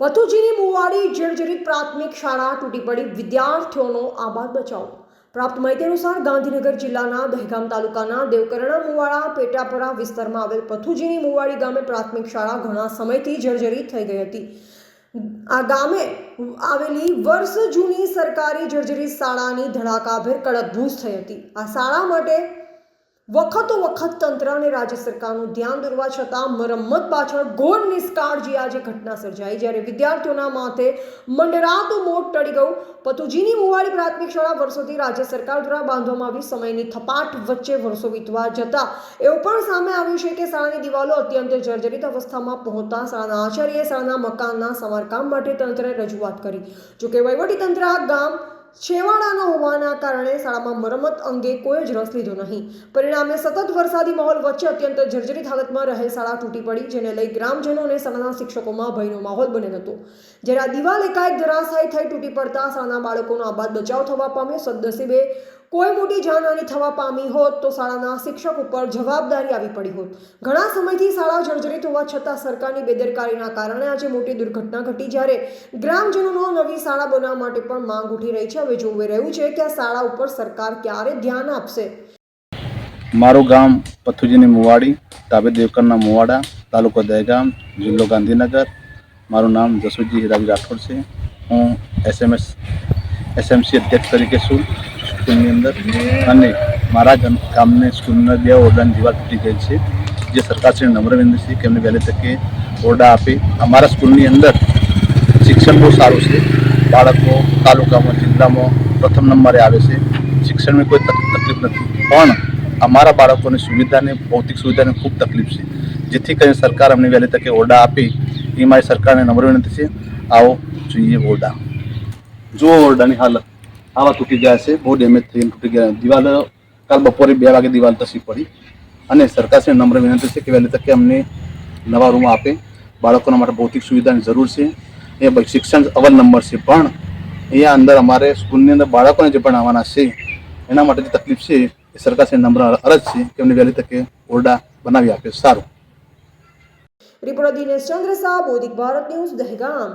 પતુજીની મુવાડી જર્જરિત પ્રાથમિક શાળા તૂટી પડી. વિદ્યાર્થીઓનો આબાદ બચાવ. પ્રાપ્ત માહિતી અનુસાર ગાંધીનગર જિલ્લાના દહેગામ તાલુકાના દેવકરણા મુવાડા પેટાપરા વિસ્તારમાં આવેલ પથુજીની મુવાડી ગામે પ્રાથમિક શાળા ઘણા સમયથી જર્જરિત થઈ ગઈ હતી. આ ગામે આવેલી વર્ષ જૂની સરકારી જર્જરિત શાળાની ધડાકાભેર કડકભૂસ થઈ હતી. આ શાળા માટે વખતો વખત તંત્ર અને રાજ્ય સરકારનું ધ્યાન દોરવા છતાં મરમ્મત પાછળ ઘોર નિષ્કાળજી આજે ઘટના સર્જાઈ જ્યારે વિદ્યાર્થીઓના માથે મંડરાતું મોટ ટળી ગયું. પતુજીની મુવાડી પ્રાથમિક શાળા વર્ષોથી રાજ્ય સરકાર દ્વારા બાંધવામાં આવી સમયની થપાટ વચ્ચે વર્ષો વીતવા જતા. એવું પણ સામે આવ્યું છે કે શાળાની દિવાલો અત્યંત જર્જરિત અવસ્થામાં પહોંચતા શાળાના આચાર્યએ શાળાના મકાનના સમારકામ માટે તંત્રને રજૂઆત કરી. જોકે વહીવટીતંત્ર આ ગામ છેવાડાના હોવાના કારણે શાળામાં મરમત અંગે કોઈ જ રસ લીધો નહીં. પરિણામે સતત વરસાદી માહોલ વચ્ચે અત્યંત જર્જરિત હાલતમાં રહેલ શાળા તૂટી પડી, જેને લઈ ગ્રામજનો અને શાળાના શિક્ષકોમાં ભયનો માહોલ બન્યો હતો. જ્યારે આ દિવાલ એકાએક ધરાશાયી થઈ તૂટી પડતા શાળાના બાળકોનો આબાદ બચાવ થવા પામ્યો, સદનસીબે કોઈ મોટી જાનહાની થવા પામી હોત તો શાળાના શિક્ષક ઉપર જવાબદારી આવી પડી હોત. ઘણા સમયથી શાળા જર્જરિત હોવા છતાં સરકારની બેદરકારીના કારણે આજે મોટી દુર્ઘટના ઘટી જ્યારે ગ્રામજનોનો નવી શાળા બનાવવા માટે પણ માંગ ઉઠી રહી છે. હવે જોવે રહ્યું છે કે આ શાળા ઉપર સરકાર ક્યારે ધ્યાન આપશે? મારું ગામ પથુજીની મુવાડી તાબે દેવકરના મુવાડા, તાલુકો દહેગામ, જિલ્લો ગાંધીનગર. મારું નામ જસુજી હીરાજી રાઠોડ છે. હું એસએમએસ, એસએમસી અધ્યક્ષ તરીકે છું સ્કૂલની અંદર. અને મારા ગામ- ગામને સ્કૂલના બે ઓરડાની દીવાલ તૂટી ગઈ છે. જે સરકારશ્રીને નમ્ર વિનંતી એમને વહેલી તકે ઓરડા આપે અમારા સ્કૂલની અંદર શિક્ષણ બહુ સારું છે. બાળકો તાલુકામાં, જિલ્લામાં પ્રથમ નંબરે આવે છે. શિક્ષણની કોઈ તક- તકલીફ નથી. પણ અમારા બાળકોની સુવિધાને, ભૌતિક સુવિધાને ખૂબ તકલીફ છે. જેથી કરીને સરકાર અમને વહેલી તકે ઓરડા આપે. એ મારી સરકારને નમ્ર વિનંતી છે. આવો જોઈએ ઓરડા. જુઓ ઓરડાની હાલત. આવા તૂટી ગયા છે. બહુ ડેમેજ થઈને તૂટી ગયા. દિવાલ, કાલ બપોરે બે વાગે દિવાલ તસી પડી. અને સરકારશ્રીને નમ્ર વિનંતી છે કે વહેલી તકે અમને નવા રૂમ આપે. બાળકોના માટે ભૌતિક સુવિધાની જરૂર છે. એ શિક્ષણ અવલ નંબર છે. પણ અહીંયા અંદર અમારે સ્કૂલની અંદર બાળકોને જે ભણાવવાના છે, એના માટે જે તકલીફ છે, એ સરકારશ્રીને નમ્ર અરજ છે કે અમને વહેલી તકે ઓરડા બનાવી આપે. સારું. Reporter Dinesh Chandra Shah, Bodhik Bharat news, Dehgam.